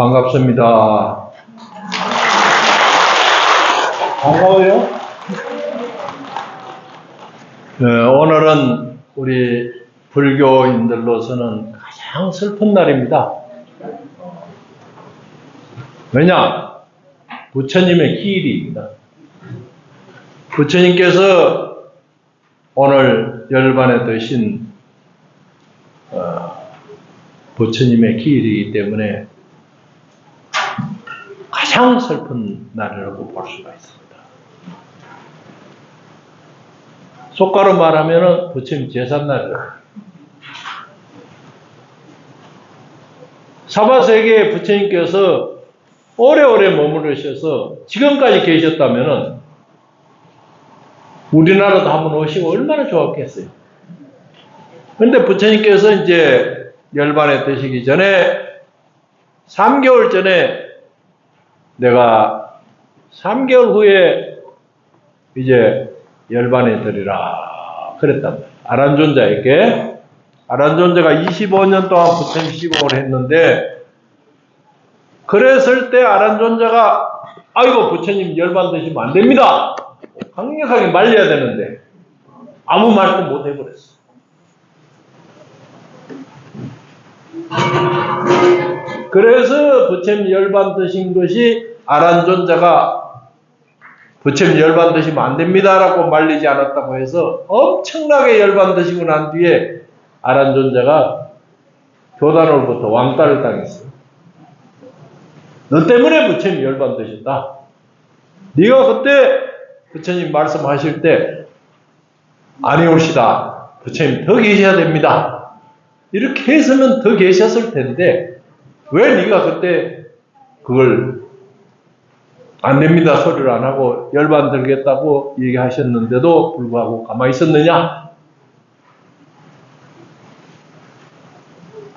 반갑습니다. 반가워요? 네, 오늘은 우리 불교인들로서는 가장 슬픈 날입니다. 왜냐? 부처님의 기일입니다. 부처님께서 오늘 열반에 드신 어, 부처님의 기일이기 때문에 가장 슬픈 날이라고 볼 수가 있습니다. 속가로 말하면은 부처님 제삿날이라. 사바세계에 부처님께서 오래오래 머무르셔서 지금까지 계셨다면은 우리나라도 한번 오시고 얼마나 좋았겠어요. 근데 부처님께서 이제 열반에 드시기 전에 3개월 전에 내가 3개월 후에 이제 열반에 드리라 그랬단 말이에요. 아란존자에게 아란존자가 25년 동안 부처님 시공을 했는데 그랬을 때 아란존자가 아이고 부처님 열반 드시면 안 됩니다. 강력하게 말려야 되는데 아무 말도 못 해버렸어. 그래서 부처님 열반 드신 것이 아란존자가 부처님 열반 드시면 안 됩니다라고 말리지 않았다고 해서 엄청나게 열반 드시고 난 뒤에 아란존자가 교단으로부터 왕따를 당했어요. 너 때문에 부처님 열반 드신다. 네가 그때 부처님 말씀하실 때 아니오시다. 부처님 더 계셔야 됩니다. 이렇게 해서는 더 계셨을 텐데 왜 네가 그때 그걸 안 됩니다 소리를 안 하고 열반 들겠다고 얘기하셨는데도 불구하고 가만히 있었느냐?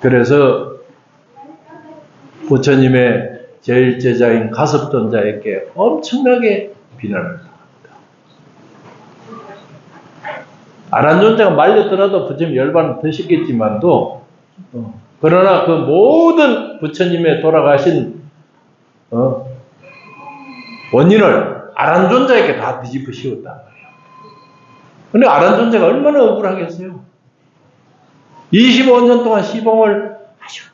그래서 부처님의 제일 제자인 가섭존자에게 엄청나게 비난을 당합니다. 아란존자가 말렸더라도 부처님 열반을 드셨겠지만도 어, 그러나 그 모든 부처님의 돌아가신 어, 원인을 아란존자에게 다 뒤집어 씌웠단 말이에요. 근데 아란존자가 얼마나 억울하겠어요? 25년 동안 시봉을 아주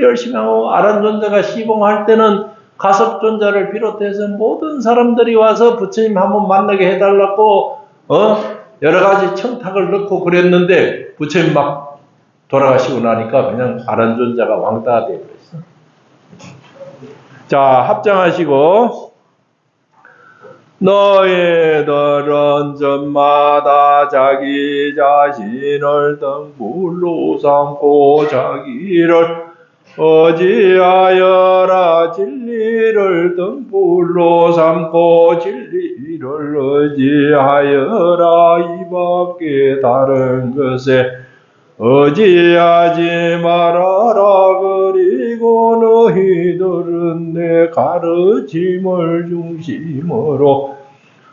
열심히 하고 아란존자가 시봉할 때는 가섭존자를 비롯해서 모든 사람들이 와서 부처님 한번 만나게 해달라고 어 여러 가지 청탁을 넣고 그랬는데 부처님 막 돌아가시고 나니까 그냥 아란존자가 왕따가 되어버렸어. 자 합장하시고 너희들은 전마다 자기 자신을 등불로 삼고 자기를 어지하여라. 진리를 등불로 삼고 진리를 어지하여라. 이 밖에 다른 것에 어지하지 말아라. 그리고 너희들은 내 가르침을 중심으로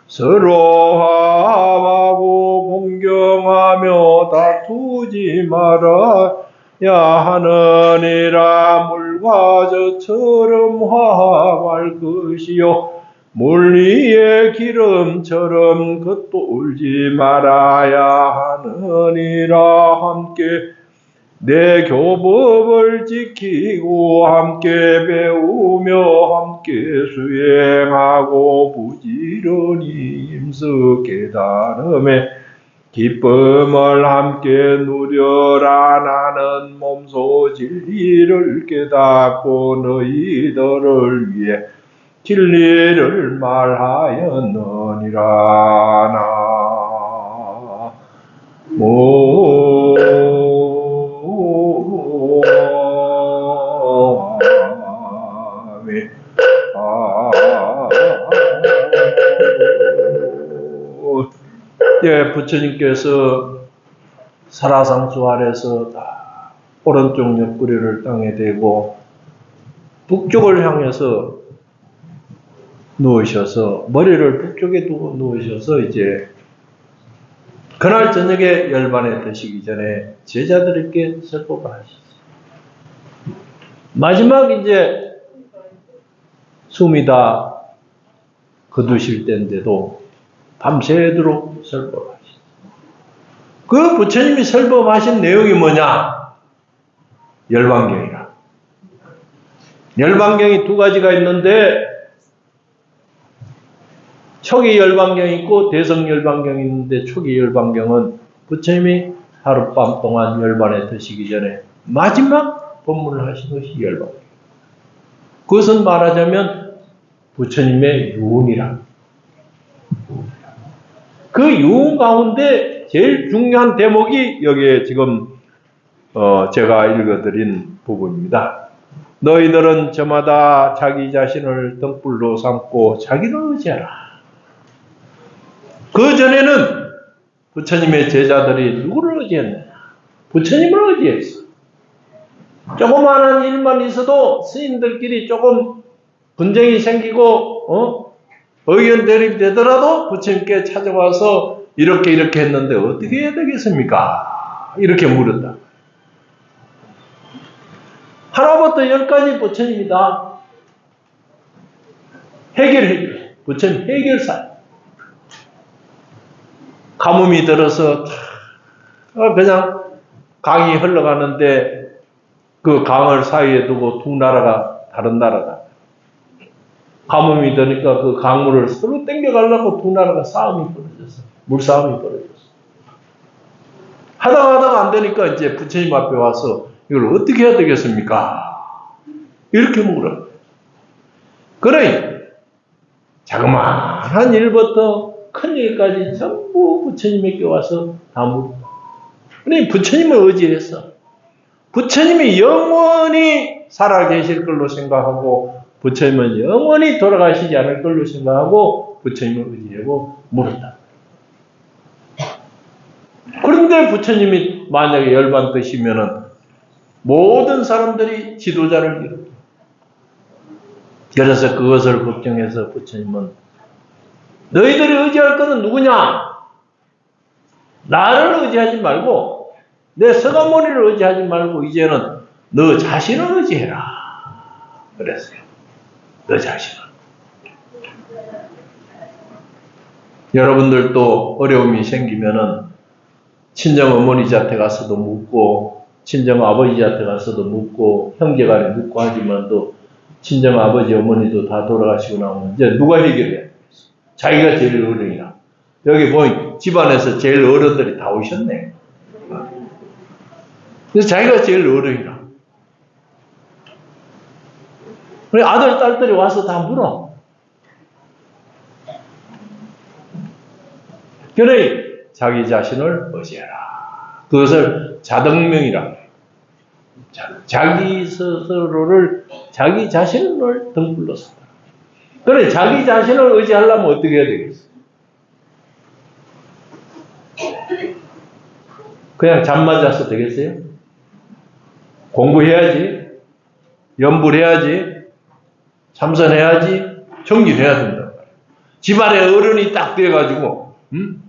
서로 화합하고 공경하며 다투지 말아야 하느니라. 물과 저처럼 화합할 것이요 물 위에 기름처럼 겉돌지 말아야 하느니라. 함께 내 교법을 지키고 함께 배우며 함께 수행하고 부지런히 힘써 깨달음에 기쁨을 함께 누려라 나는 몸소 진리를 깨닫고 너희들을 위해 진리를 말하였느니라 나. 모아미 예, 부처님께서 살아상수 아래서 다 오른쪽 옆구리를 땅에 대고 북쪽을 향해서 누우셔서 머리를 북쪽에 두고 누우셔서 이제 그날 저녁에 열반에 드시기 전에 제자들에게 설법을 하셨어요. 마지막 이제 숨이 다 거두실 때인데도 밤새도록 설법하시. 그 부처님이 설법하신 내용이 뭐냐? 열반경이라. 열반경이 두 가지가 있는데 초기 열반경이 있고 대성 열반경이 있는데 초기 열반경은 부처님이 하룻밤 동안 열반에 드시기 전에 마지막 법문을 하신 것이 열반경. 그것은 말하자면 부처님의 유언이라. 그 유언 가운데 제일 중요한 대목이 여기에 지금 어, 제가 읽어드린 부분입니다. 너희들은 저마다 자기 자신을 등불로 삼고 자기를 의지하라. 그 전에는 부처님의 제자들이 누구를 의지했느냐? 부처님을 의지했어. 조그마한 일만 있어도 스님들끼리 조금 분쟁이 생기고 어? 의견 대립이 되더라도 부처님께 찾아와서 이렇게 이렇게 했는데 어떻게 해야 되겠습니까? 이렇게 물었다. 하나부터 열까지 부처님이다. 해결 해결. 부처님 해결사. 가뭄이 들어서 어, 그냥 강이 흘러가는데 그 강을 사이에 두고 두 나라가 다른 나라가 가뭄이 되니까 그 강물을 서로 땡겨가려고 두 나라가 싸움이 벌어졌어. 물싸움이 벌어졌어. 하다가 하다가 안 되니까 이제 부처님 앞에 와서 이걸 어떻게 해야 되겠습니까? 이렇게 물어. 그래. 자그마한 일부터 큰 일까지 전부 부처님에게 와서 다 물어. 그래, 부처님을 의지했어. 부처님이 영원히 살아 계실 걸로 생각하고 부처님은 영원히 돌아가시지 않을 걸로 생각하고 부처님을 의지하고 물었다. 그런데 부처님이 만약에 열반 드시면은 모든 사람들이 지도자를 잃어. 그래서 그것을 걱정해서 부처님은 너희들이 의지할 것은 누구냐? 나를 의지하지 말고 내 서가모니를 의지하지 말고 이제는 너 자신을 의지해라. 그랬어요. 너 자신을. 여러분들도 어려움이 생기면은 친정 어머니 자태 가서도 묻고 친정 아버지 자태 가서도 묻고 형제간에 묻고 하지만도 친정 아버지 어머니도 다 돌아가시고 나면 이제 누가 해결해? 자기가 제일 어른이라. 여기 보니 집안에서 제일 어른들이 다 오셨네. 그래서 자기가 제일 어른이라. 그래 아들 딸들이 와서 다 물어. 그래 자기 자신을 의지해라. 그것을 자등명이라. 자기 스스로를 자기 자신을 등불로 삼아. 그래 자기 자신을 의지하려면 어떻게 해야 되겠어? 그냥 잠만 자서 되겠어요? 공부해야지, 연불해야지, 참선해야지, 정진해야 된다. 집안에 어른이 딱 돼가지고, 음?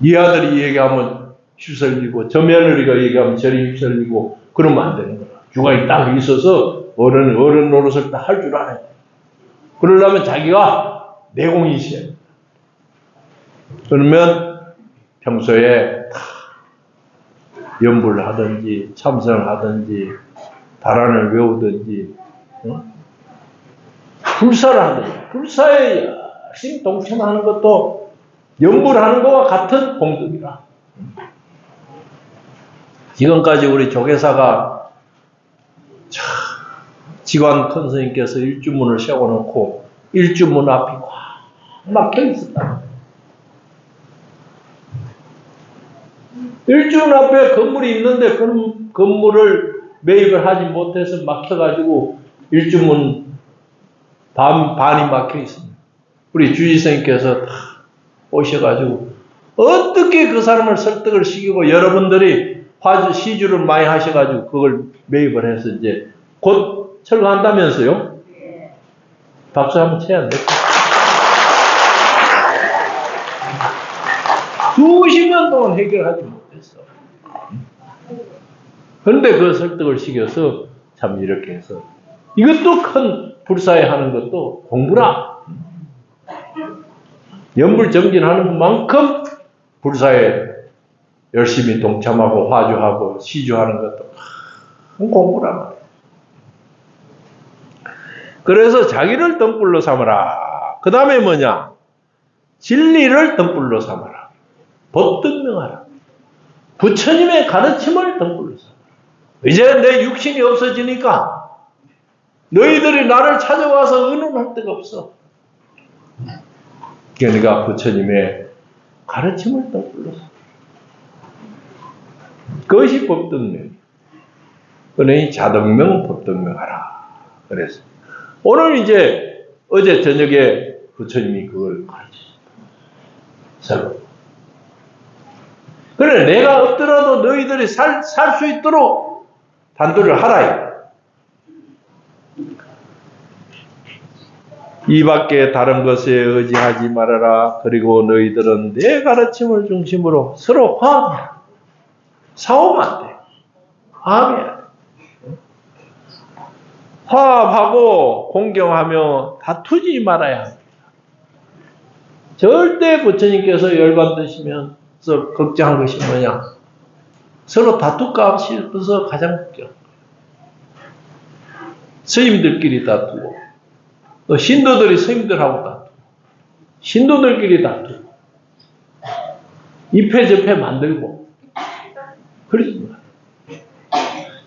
이 아들이 얘기하면 휘설리고, 저 며느리가 얘기하면 저리 휘설리고, 그러면 안 되는 거야. 주관이 딱 있어서 어른, 어른 노릇을 다 할 줄 알아야 돼. 그러려면 자기가 내공이 있어야 돼. 그러면 평소에 연불을 하든지 참선을 하든지 달안을 외우든지 어? 불사를 하든지 불사에 열심히 동참하는 것도 연불하는 것과 같은 공덕이라 지금까지 우리 조계사가 참 지관 큰 스님께서 일주문을 세워놓고 일주문 앞이 꽉 막혀 있었다. 일주문 앞에 건물이 있는데 그 건물을 매입을 하지 못해서 막혀가지고 일주문 반, 반이 막혀 있습니다. 우리 주지스님께서 다 오셔가지고 어떻게 그 사람을 설득을 시키고 여러분들이 화주, 시주를 많이 하셔가지고 그걸 매입을 해서 이제 곧 철거한다면서요? 박수 한번 쳐야 안 될까? 수십 년 동안 해결하지 못했어. 그런데 그 설득을 시켜서 참 이렇게 해서 이것도 큰 불사에 하는 것도 공부라. 연불 정진하는 만큼 불사에 열심히 동참하고 화주하고 시주하는 것도 큰 공부란 말이야. 그래서 자기를 등불로 삼아라. 그 다음에 뭐냐? 진리를 등불로 삼아라. 법등명하라. 부처님의 가르침을 등불로 삼아라. 이제 내 육신이 없어지니까 너희들이 나를 찾아와서 의논할 데가 없어. 그러니까 부처님의 가르침을 등불로 삼아라. 그것이 법등명. 그러니 자등명, 법등명하라. 그래서 오늘 이제 어제 저녁에 부처님이 그걸. 서로. 그래, 내가 없더라도 너희들이 살, 살수 있도록 단도를 하라. 이 밖에 다른 것에 의지하지 말아라. 그리고 너희들은 내 가르침을 중심으로 서로 화합해라. 싸우면 안 돼. 화합해야 돼. 화합하고 공경하며 다투지 말아야 합니다. 절대 부처님께서 열받으시면서 걱정한 것이 뭐냐? 서로 다툴까 싶어서 가장 걱정. 스님들끼리 다투고, 또 신도들이 스님들하고 다투고, 신도들끼리 다투고, 입회접회 만들고, 그러지 마.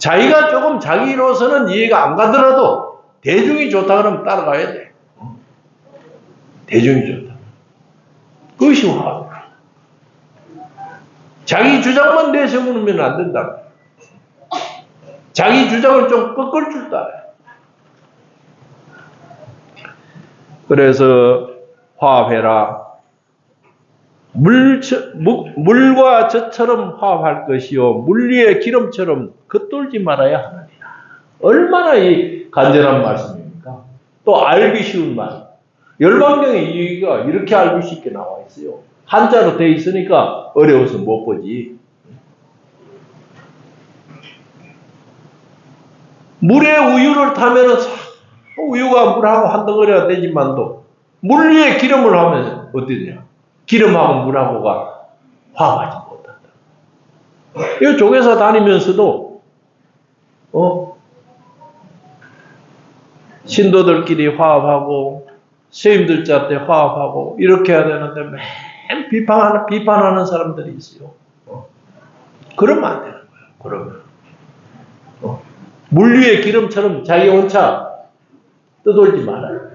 자기가 조금 자기로서는 이해가 안 가더라도 대중이 좋다 그러면 따라가야 돼. 대중이 좋다. 그것이 화합이야. 자기 주장만 내세우면 안 된다. 자기 주장을 좀 꺾을 줄 알아야 그래서 화합해라. 물, 물과 젖처럼 화합할 것이요. 물리의 기름처럼 겉돌지 말아야 하느니라. 얼마나 이 간절한 말씀입니까? 또 알기 쉬운 말. 열방경의 이의가 이렇게 알기 쉽게 나와 있어요. 한자로 돼 있으니까 어려워서 못 보지. 물에 우유를 타면은 우유가 물하고 한 덩어리가 되지만도 물 위에 기름을 하면 어떠냐? 기름하고 물하고가 화합하지 못한다. 이 조계사 다니면서도 어 신도들끼리 화합하고 스님들 짝때 화합하고 이렇게 해야 되는데 맨 비판하는 비판하는 사람들이 있어요. 어. 그러면 안 되는 거예요. 그러면 어. 물 위에 기름처럼 자기 혼자 떠돌지 말아요.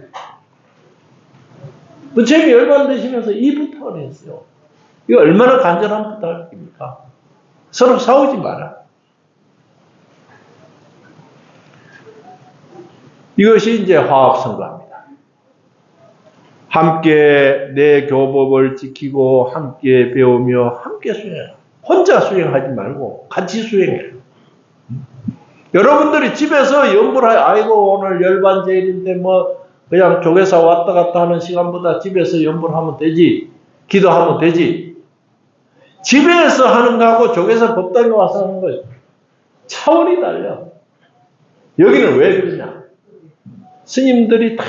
부처님이 열받으시면서 이 부탁을 했어요. 이거 얼마나 간절한 부탁입니까? 서로 싸우지 마라. 이것이 이제 화합선거입니다. 함께 내 교법을 지키고 함께 배우며 함께 수행해라. 혼자 수행하지 말고 같이 수행해라. 여러분들이 집에서 연불하여 아이고 오늘 열반제일인데 뭐 그냥 조계사 왔다 갔다 하는 시간보다 집에서 연불하면 되지. 기도하면 되지. 집에서 하는 거하고 조계사 법당에 와서 하는 거 차원이 달려. 여기는 왜 그러냐? 스님들이 다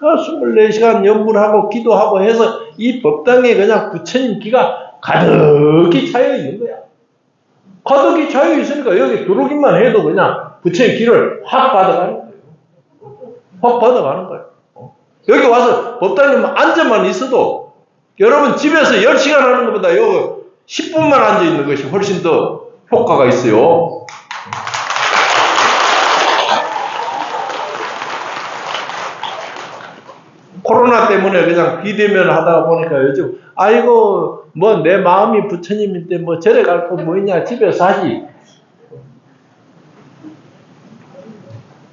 24시간 연불하고 기도하고 해서 이 법당에 그냥 부처님 기가 가득히 차여 있는 거야. 가득히 차여 있으니까 여기 들어오기만 해도 그냥 부처님 기를 확 받아가는 거야. 확 받아가는 거예요. 어? 여기 와서 법당에 앉아만 있어도 여러분 집에서 10시간 하는 것보다 여기 10분만 앉아 있는 것이 훨씬 더 효과가 있어요. 코로나 때문에 그냥 비대면 하다 보니까 요즘 아이고 뭐 내 마음이 부처님인데 뭐 절에 갈 거 뭐 있냐 집에서 하지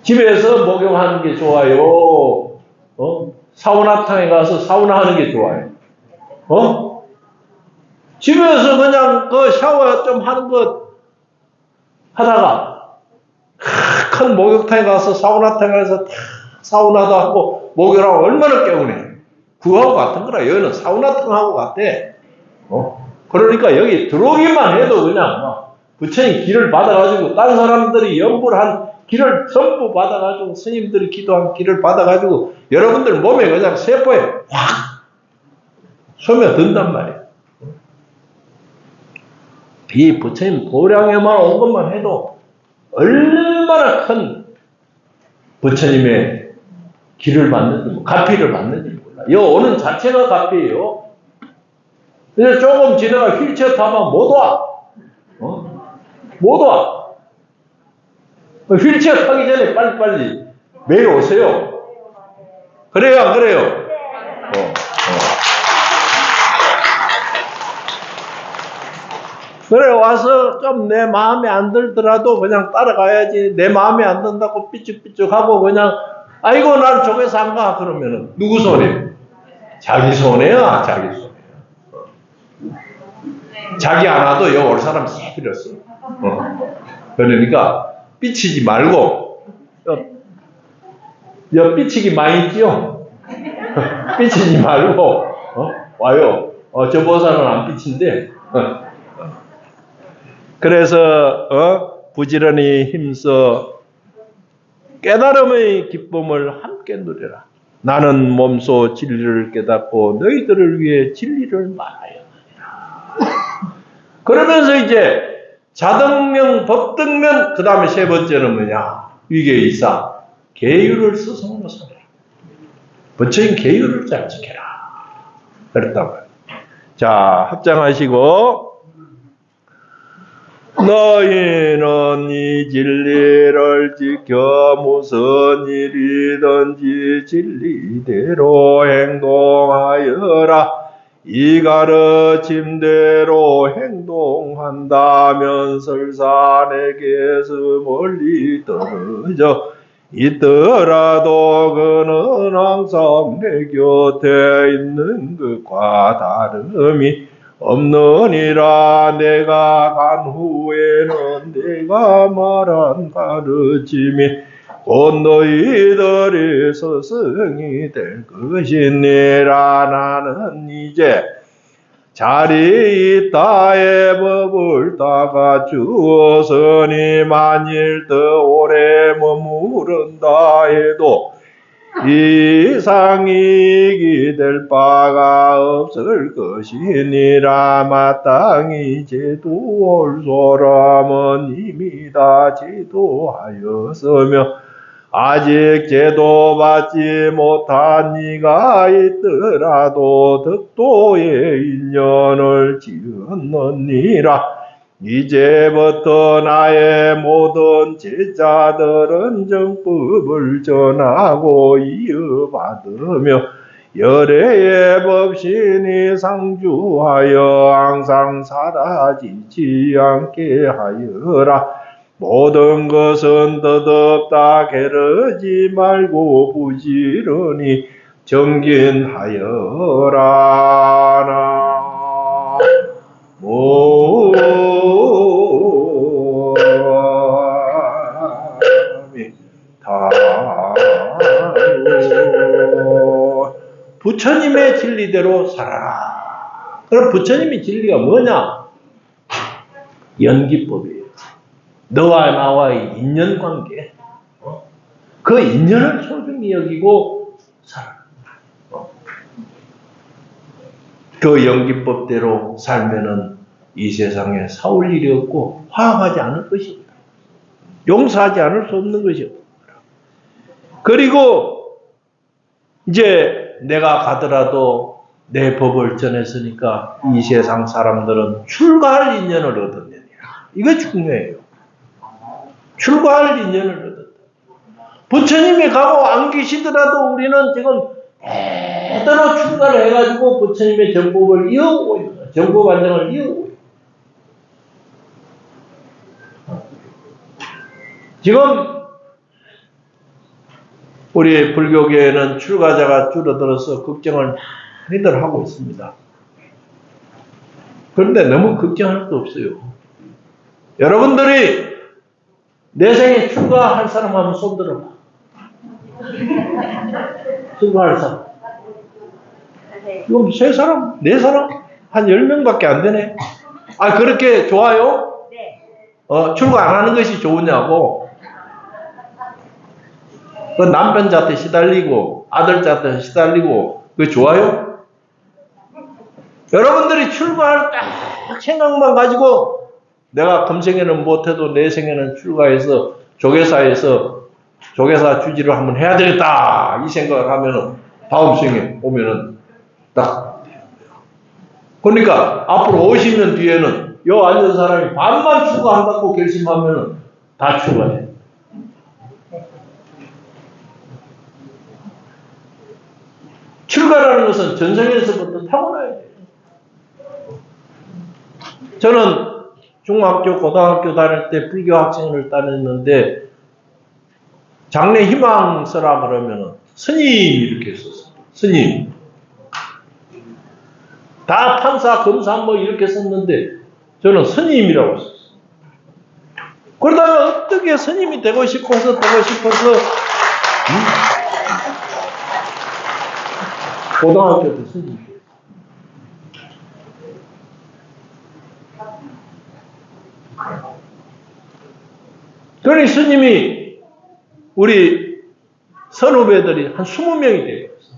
집에서 목욕하는 게 좋아요. 어? 사우나탕에 가서 사우나 하는 게 좋아요. 어? 집에서 그냥 그 샤워 좀 하는 것 하다가 큰 목욕탕에 가서 사우나탕에 가서 탁 사우나도 하고 목욕하고 얼마나 깨우네. 그거하고 같은 거라. 여기는 사우나탕하고 같대. 어? 그러니까 여기 들어오기만 해도 그냥 뭐 부처님 길을 받아가지고 다른 사람들이 연불 한 기를 전부 받아가지고 스님들이 기도한 기를 받아가지고 여러분들 몸에 그냥 세포에 확 스며든단 말이에요. 이 부처님 보량에만 온 것만 해도 얼마나 큰 부처님의 길을 받는지, 가피를 받는지 몰라. 요 오는 자체가 가피예요. 근데 조금 지나가 휠체어 타면 못 와. 어? 못 와. 휠체어 타기 전에 빨리빨리 매일 오세요. 그래요, 안 그래요? 어, 어. 그래 와서 좀 내 마음에 안 들더라도 그냥 따라가야지 내 마음에 안 든다고 삐죽삐죽하고 그냥 아이고 난 저기서 안 가 그러면은 누구 손해? 자기 손해야 자기 손해. 자기 안 와도 여올 사람 다 빌었어. 어. 그러니까 삐치지 말고 여, 여 삐치기 많이 있지요? 삐치지 말고 어? 와요. 어, 저 보사는 안 삐친데. 어. 그래서 어? 부지런히 힘써 깨달음의 기쁨을 함께 누려라. 나는 몸소 진리를 깨닫고 너희들을 위해 진리를 말하여 하리라. 그러면서 이제 자등명, 법등면, 그 다음에 세 번째는 뭐냐? 위계이사, 계율을 스승으로 삼라. 부처인 계율을 잘 지켜라. 말이에요. 자, 합장하시고, 너희는 이 진리를 지켜 무슨 일이든지 진리대로 행동하여라. 이 가르침대로 행동한다면 설사 내게서 멀리 떨어져 있더라도 그는 항상 내 곁에 있는 것과 다름이 없느니라. 내가 간 후에는 내가 말한 가르침이 곧 너희들의 스승이 될 것이니라. 나는 이제 자리 있다의 법을 닦아 주었으니 만일 더 오래 머무른다 해도 이상이익이 될 바가 없을 것이니라. 마땅히 제도할 사람은 이미 다 제도하였으며 아직 제도 받지 못한 이가 있더라도 덕도의 인연을 지었느니라 이제부터 나의 모든 제자들은 정법을 전하고 이어받으며 열애의 법신이 상주하여 항상 사라지지 않게 하여라. 모든 것은 덧없다 게르지 말고 부지런히 정진하여라. 나. 오. 부처님의 진리대로 살아라. 그럼 부처님의 진리가 뭐냐? 연기법이에요. 너와 나와의 인연 관계. 어? 그 인연을 소중히 여기고 살아라. 어? 그 연기법대로 살면은 이 세상에 사올 일이 없고 화합하지 않을 것입니다. 용서하지 않을 수 없는 것이요. 그리고 이제 내가 가더라도 내 법을 전했으니까 이 세상 사람들은 출가할 인연을 얻었느니라. 이거 중요해요. 출가할 인연을 얻었다. 부처님이 가고 안 계시더라도 우리는 지금 대대로 출가를 해가지고 부처님의 정법을 이어오고 있는 정법 안정을 이어오고 있는 지금 우리 불교계에는 출가자가 줄어들어서 걱정을 많이들 하고 있습니다. 그런데 너무 걱정할 거 없어요. 여러분들이 내 생에 출가할 사람 한번 손 들어봐. 출가할 사람. 이건 세 사람, 네 사람, 한열 명밖에 안 되네. 아, 그렇게 좋아요? 네. 어, 출가 안 하는 것이 좋으냐고. 그 남편자한테 시달리고 아들자한테 시달리고 그게 좋아요? 여러분들이 출가할 딱 생각만 가지고 내가 금생에는 못해도 내 생에는 출가해서 조계사에서 조계사 주지를 한번 해야 되겠다 이 생각을 하면은 다음 생에 오면은 딱 그러니까 앞으로 50년 뒤에는 요 앉은 사람이 반만 출가한다고 결심하면은 다 출가해. 출가라는 것은 전생에서부터 타고나야 돼요. 저는 중학교, 고등학교 다닐 때 불교 학생을 다녔는데 장래 희망서라 그러면은 스님 이렇게 썼어요. 스님. 다 판사, 검사 뭐 이렇게 썼는데 저는 스님이라고 썼어요. 그러다가 어떻게 스님이 되고 싶어서 되고 싶어서 음? 고등학교 때 스님. 그러니 스님이 우리 선후배들이 한 20명이 되어 있어.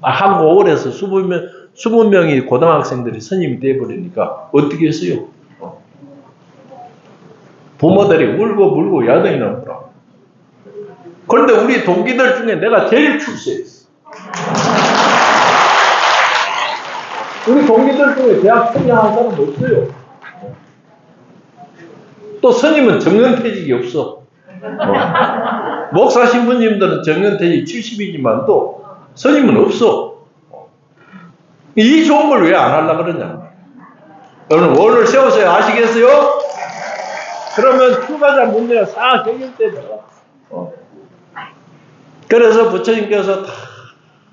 아, 한국 올해서 20명, 20명이 고등학생들이 스님이 되어버리니까 어떻게 했어요? 어. 부모들이 울고 물고 야단이 나더라. 그런데 우리 동기들 중에 내가 제일 출세했어. 우리 동기들 중에 대학 청량한 사람 없어요. 또 스님은 정년퇴직이 없어. 어. 목사 신부님들은 정년퇴직 70이지만 또 스님은 없어. 이 좋은 걸 왜 안 하려고 그러냐. 여러분 원을 세우세요. 아시겠어요? 그러면 출가자 문제가 싹 해결되더라. 어. 그래서 부처님께서 다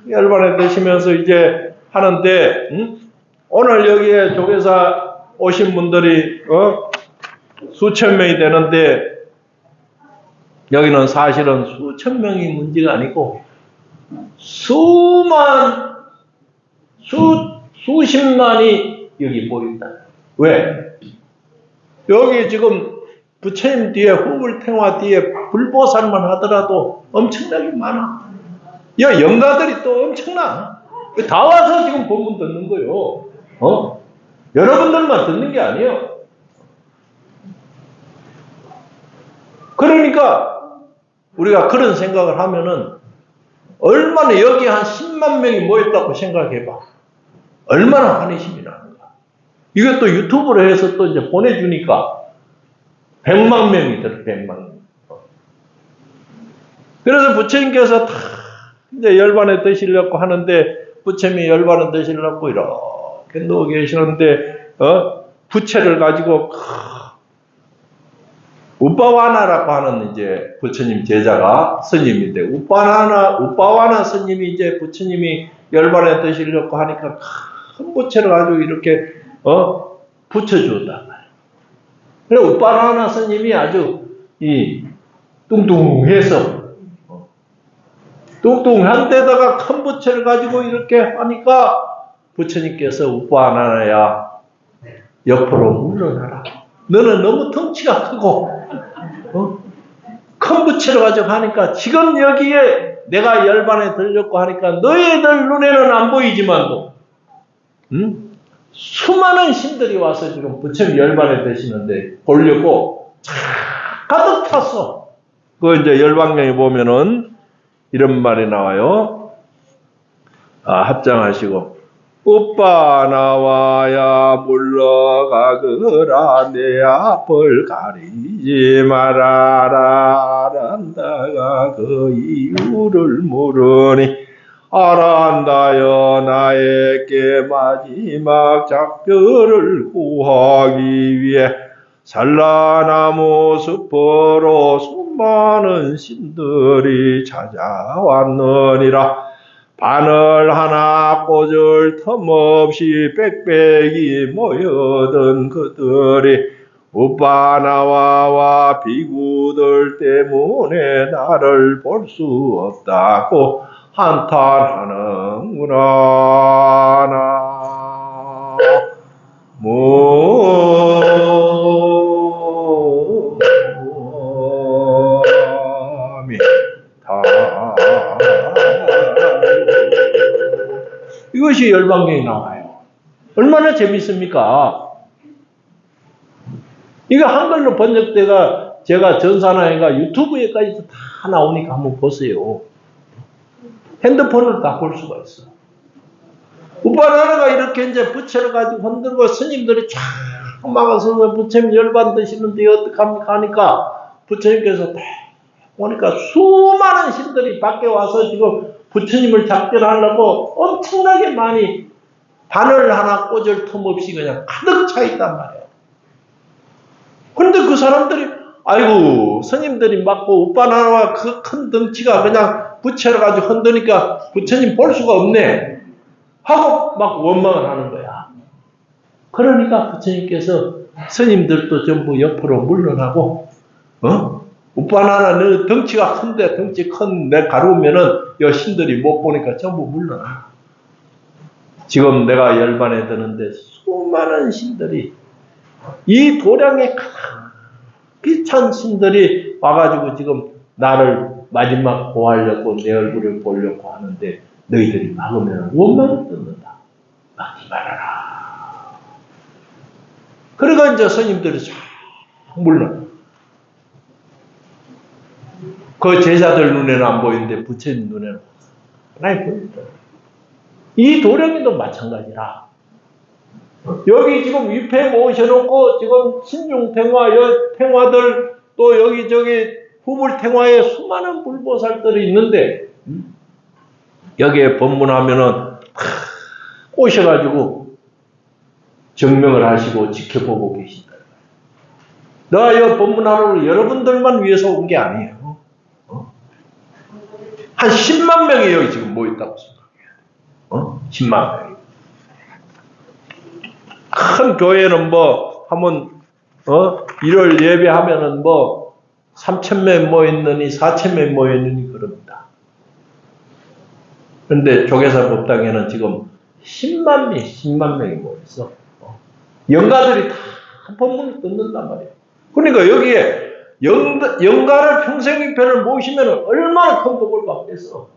열반에 되시면서 이제 하는데 음? 오늘 여기에 조계사 오신 분들이 어? 수천 명이 되는데 여기는 사실은 수천 명이 문제가 아니고 수만 수 수십만이 여기 모인다. 왜? 여기 지금 부처님 뒤에 후불탱화 뒤에 불보살만 하더라도 엄청나게 많아. 야 영가들이 또 엄청나. 다 와서 지금 본문 듣는 거요. 어? 여러분들만 듣는 게 아니에요. 그러니까 우리가 그런 생각을 하면은 얼마나 여기 한 10만 명이 모였다고 생각해봐. 얼마나 환희심이 나는가. 이것도 유튜브로 해서 또 이제 보내주니까 100만 명이 들어, 100만 명. 그래서 부처님께서 다 이제 열반에 드시려고 하는데 부처님이 열반에 드시려고 이렇게 누워 계시는데 어? 부채를 가지고 우빠와나라고 하는 이제 부처님 제자가 스님인데 우빠와나 우빠와나 스님이 이제 부처님이 열반에 드시려고 하니까 큰 부채를 가지고 이렇게 어 붙여주었단 말이에요. 그래 우빠와나 스님이 아주 이 뚱뚱해서 어, 뚱뚱한 데다가 큰 부채를 가지고 이렇게 하니까 부처님께서 우빠와나야 옆으로 물러나라. 너는 너무 덩치가 크고 어? 큰 부채를 가지고 하니까 지금 여기에 내가 열반에 들렸고 하니까 너희들 눈에는 안 보이지만도 음? 수많은 신들이 와서 지금 부처님 열반에 되시는데 보려고 쫙 가득 탔어. 그 이제 열반경에 보면은 이런 말이 나와요. 아, 합장하시고 오빠 나와야 물러가거라 내 앞을 가리지 말아라 안다가 그 이유를 모르니 알안다여 나에게 마지막 작별을 구하기 위해 산라나무 숲으로 수많은 신들이 찾아왔느니라 바늘 하나 꽂을 틈 없이 빽빽이 모여든 그들이 우빠나와와 비구들 때문에 나를 볼 수 없다고 한탄하는구나. 나. 모 이것이 열방경에 나와요. 얼마나 재밌습니까? 이거 한글로 번역돼가 제가 전산화해가 유튜브에까지도 다 나오니까 한번 보세요. 핸드폰을 다 볼 수가 있어. 우빠나라가 이렇게 이제 부채를 가지고 흔들고 스님들이 쫙 막아서 부처님 열반 드시는데 어떡합니까 하니까 부처님께서 딱 보니까 수많은 신들이 밖에 와서 지금 부처님을 작별하려고 엄청나게 많이 바늘 하나 꽂을 틈 없이 그냥 가득 차 있단 말이에요. 그런데 그 사람들이 아이고 스님들이 맞고 우빠나라와 그 큰 덩치가 그냥 부채를 가지고 흔드니까 부처님 볼 수가 없네 하고 막 원망을 하는 거야. 그러니까 부처님께서 스님들도 전부 옆으로 물러나고 어? 우빠나라 너 덩치가 큰데 덩치 큰 내 가루면은 여 신들이 못 보니까 전부 물러나. 지금 내가 열반에 드는데 수많은 신들이 이 도량에 비찬 신들이 와가지고 지금 나를 마지막 보하려고 내 얼굴을 보려고 하는데 너희들이 막으면 원망을 듣는다. 막지 말아라. 그러니까 이제 스님들이 쫙 물러. 그 제자들 눈에는 안 보이는데 부처님 눈에는 많이 보입니다. 이 도량이도 마찬가지라. 여기 지금 위패 모셔놓고 지금 신중탱화, 여 탱화들 또 여기 저기 후불탱화에 수많은 불보살들이 있는데 여기에 법문하면은 오셔가지고 증명을 하시고 지켜보고 계신다. 내가 이 법문하러 여러분들만 위해서 온 게 아니에요. 어? 한 10만 명이 여기 지금 모였다고 생각해요. 어? 10만 명이. 큰 교회는 뭐 한번 어 1월 예배하면은 뭐 3천 명 모였느니 4천 명 모였느니 그럽니다. 그런데 조계사 법당에는 지금 10만 명, 10만 명이 모였어. 어. 영가들이 다 법문을 듣는단 말이에요. 그러니까 여기에 영, 영가를 평생일편을 모시면 얼마나 큰 복을 받겠어.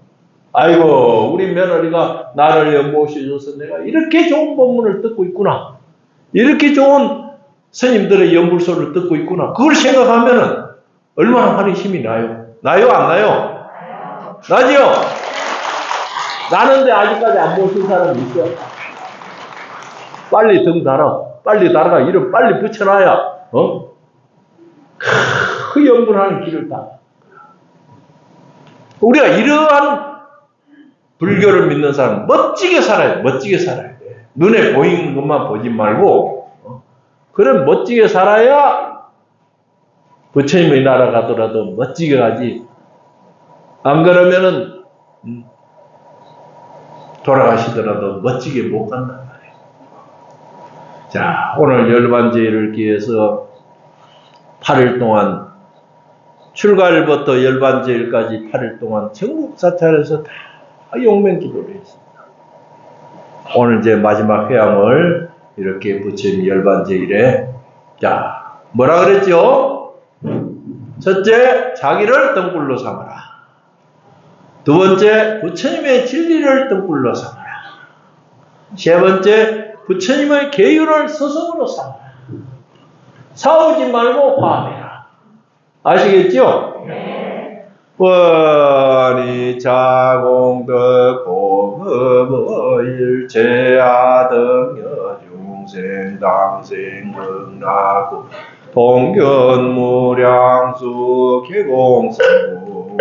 아이고 우리 며느리가 나를 모셔줘서 내가 이렇게 좋은 법문을 듣고 있구나. 이렇게 좋은 스님들의 연불소를 듣고 있구나. 그걸 생각하면은 얼마나 하는 힘이 나요? 나요, 안 나요? 나지요? 나는데 아직까지 안 모신 사람이 있어. 빨리 등 달아. 빨리 달아가 이름 빨리 붙여놔야, 어? 그 연불하는 길을 다. 우리가 이러한 불교를 믿는 사람 멋지게 살아요. 멋지게 살아야 돼. 눈에 보이는 것만 보지 말고 어? 그런 멋지게 살아야 부처님의 나라 가더라도 멋지게 가지. 안 그러면은 음, 돌아가시더라도 멋지게 못 간단 말이에요. 자, 오늘 열반제를 기해서 8일 동안 출가일부터 열반제일까지 8일 동안 전국 사찰에서 다 용맹 기도를 했습니다. 오늘 이제 마지막 회양을 이렇게 부처님 열반제일에 자 뭐라 그랬죠? 첫째 자기를 등불로 삼아라. 두 번째 부처님의 진리를 등불로 삼아라. 세 번째 부처님의 계율을 스승으로 삼아라. 싸우지 말고 화해라. 아시겠죠? 원이 자공덕 보급일체하등여 중생 당생극나고 동견 무량수 개공성불도